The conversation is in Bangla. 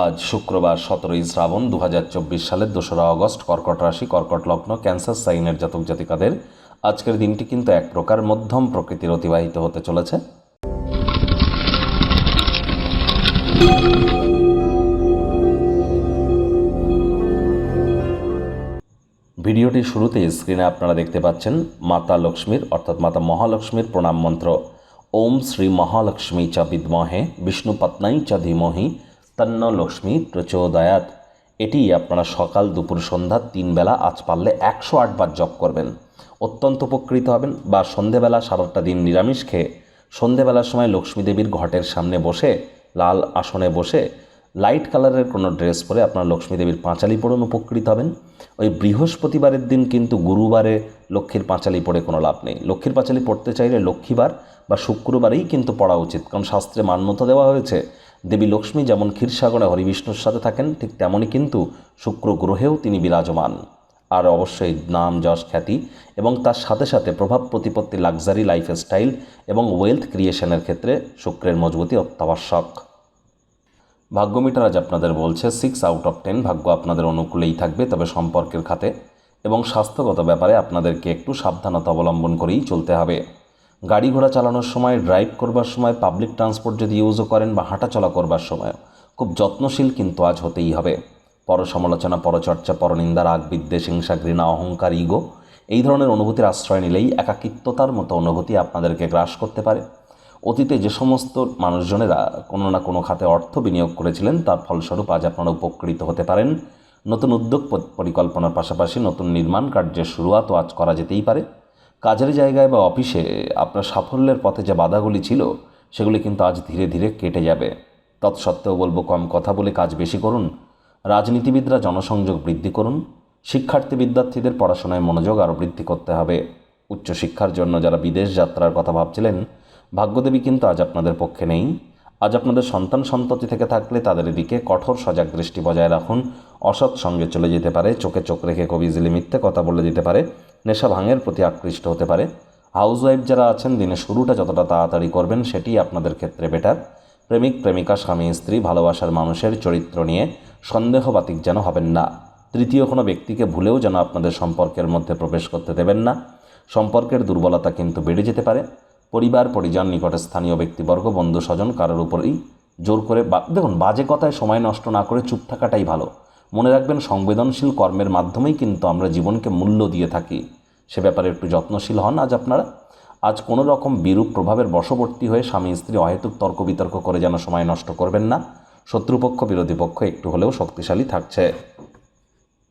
আজ শুক্রবার সতেরোই শ্রাবণ দু হাজার চব্বিশ সালের দোসরা অগস্ট, কর্কট রাশি, কর্কট লগ্ন, ক্যান্সার, সাইনের জাতক জাতিকাদের। আজকের দিনটি কিন্তু এক প্রকার মধ্যম প্রকৃতির অতিবাহিত হতে চলেছে। ভিডিওটির শুরুতে স্ক্রিনে আপনারা দেখতে পাচ্ছেন মাতা লক্ষ্মীর, অর্থাৎ মাতা মহালক্ষ্মীর প্রণাম মন্ত্র। ওম শ্রী মহালক্ষ্মী চ বিদ্মহে বিষ্ণুপত্নাই চা ধীমহি তন্ন লক্ষ্মী প্রচোদয়াত। এটি আপনারা সকাল দুপুর সন্ধ্যা তিন বেলা আজ পারলে একশো আটবার জপ করবেন। অত্যন্ত উপকৃত হবেন বা সন্ধেবেলা সারাটা দিন নিরামিষ খেয়ে সন্ধেবেলার সময় লক্ষ্মী দেবীর ঘটের সামনে বসে, লাল আসনে বসে, লাইট কালারের কোনো ড্রেস পরে আপনার লক্ষ্মী দেবীর পাঁচালি পড়ুন উপকৃত হবেন। ওই বৃহস্পতিবারের দিন কিন্তু গুরুবারে লক্ষ্মীর পাঁচালি পড়ে কোনো লাভ নেই। লক্ষ্মীর পাঁচালি পড়তে চাইলে লক্ষ্মীবার বা শুক্রবারেই কিন্তু পড়া উচিত। কারণ শাস্ত্রে মান্যতা দেওয়া হয়েছে দেবী লক্ষ্মী যেমন ক্ষীরসাগরে হরিবিষ্ণুর সাথে থাকেন, ঠিক তেমনই কিন্তু শুক্র গ্রহেও তিনি বিরাজমান। আর অবশ্যই নাম, যশ, খ্যাতি এবং তার সাথে সাথে প্রভাব প্রতিপত্তি, লাক্সারি লাইফস্টাইল এবং ওয়েলথ ক্রিয়েশনের ক্ষেত্রে শুক্রের মজবুতি অত্যাবশ্যক। ভাগ্য মিটার আজ আপনাদের বলছে সিক্স আউট অফ টেন ভাগ্য আপনাদের অনুকূলেই থাকবে, তবে সম্পর্কের খাতে এবং স্বাস্থ্যগত ব্যাপারে আপনাদেরকে একটু সাবধানতা অবলম্বন করেই চলতে হবে। গাড়ি ঘোড়া চালানোর সময় ড্রাইভ করবার সময় পাবলিক ট্রান্সপোর্ট যদি ইউজও করেন বা হাঁটাচলা করবার সময়, খুব যত্নশীল কিন্তু আজ হতেই হবে। পরসমালোচনা, পরচর্চা, পরনিন্দা, রাগ, বিদ্বেষ, হিংসা, ঘৃণা, অহংকার ইগো এই ধরনের অনুভূতির আশ্রয় নিলেই একাকিত্বতার মতো অনুভূতি আপনাদেরকে গ্রাস করতে পারে। অতীতে যে সমস্ত মানুষজনেরা কোনো না কোনো খাতে অর্থ বিনিয়োগ করেছিলেন, তার ফলস্বরূপ আজ আপনারা উপকৃত হতে পারেন। নতুন উদ্যোগ পরিকল্পনার পাশাপাশি নতুন নির্মাণ কার্যের শুরুয়াতও আজ করা যেতেই পারে। কাজের জায়গায় বা অফিসে আপনার সাফল্যের পথে যে বাধাগুলি ছিল, সেগুলি কিন্তু আজ ধীরে ধীরে কেটে যাবে। তৎসত্ত্বেও বলব, কম কথা বলে কাজ বেশি করুন, রাজনীতিবিদরা জনসংযোগ বৃদ্ধি করুন, শিক্ষার্থী বিদ্যার্থীদের পড়াশোনায় মনোযোগ আরও বৃদ্ধি করতে হবে। উচ্চশিক্ষার জন্য যারা বিদেশ যাত্রার কথা ভাবছিলেন, ভাগ্যদেবী কিন্তু আজ আপনাদের পক্ষে নেই। আজ আপনাদের সন্তান সন্ততি থেকে থাকলে তাদের দিকে কঠোর সজাগ দৃষ্টি বজায় রাখুন। অসৎ সঙ্গে চলে যেতে পারে, চোখে চোখ রেখে কবি ইজিলি মিথ্যে কথা বলে দিতে পারে। নেশা ভাঙের প্রতি আকৃষ্ট হতে পারে। হাউসওয়াইফ যারা আছেন, দিনের শুরুটা যতটা তাড়াতাড়ি করবেন সেটি আপনাদের ক্ষেত্রে বেটার প্রেমিক, প্রেমিকা, স্বামী, স্ত্রী, ভালোবাসার মানুষের চরিত্র নিয়ে সন্দেহবাতিক যেন হবেন না। তৃতীয় কোনো ব্যক্তিকে ভুলেও যেন আপনাদের সম্পর্কের মধ্যে প্রবেশ করতে দেবেন না। সম্পর্কের দুর্বলতা কিন্তু বেড়ে যেতে পারে। পরিবার, পরিজন, নিকটে স্থানীয় ব্যক্তিবর্গ বন্ধু স্বজন কারোর উপরেই জোর করে বা- দেখুন, বাজে কথায় সময় নষ্ট না করে চুপ থাকাটাই ভালো। মনে রাখবেন, সংবেদনশীল কর্মের মাধ্যমেই কিন্তু আমরা জীবনকে মূল্য দিয়ে থাকি। সে ব্যাপারে একটু যত্নশীল হন আজ আপনারা। আজ কোনো রকম বিরূপ প্রভাবের বশবর্তী হয়ে স্বামী, স্ত্রী অহেতুক তর্ক বিতর্ক করে যেন সময় নষ্ট করবেন না। শত্রুপক্ষ, বিরোধী পক্ষ একটু হলেও শক্তিশালী থাকছে।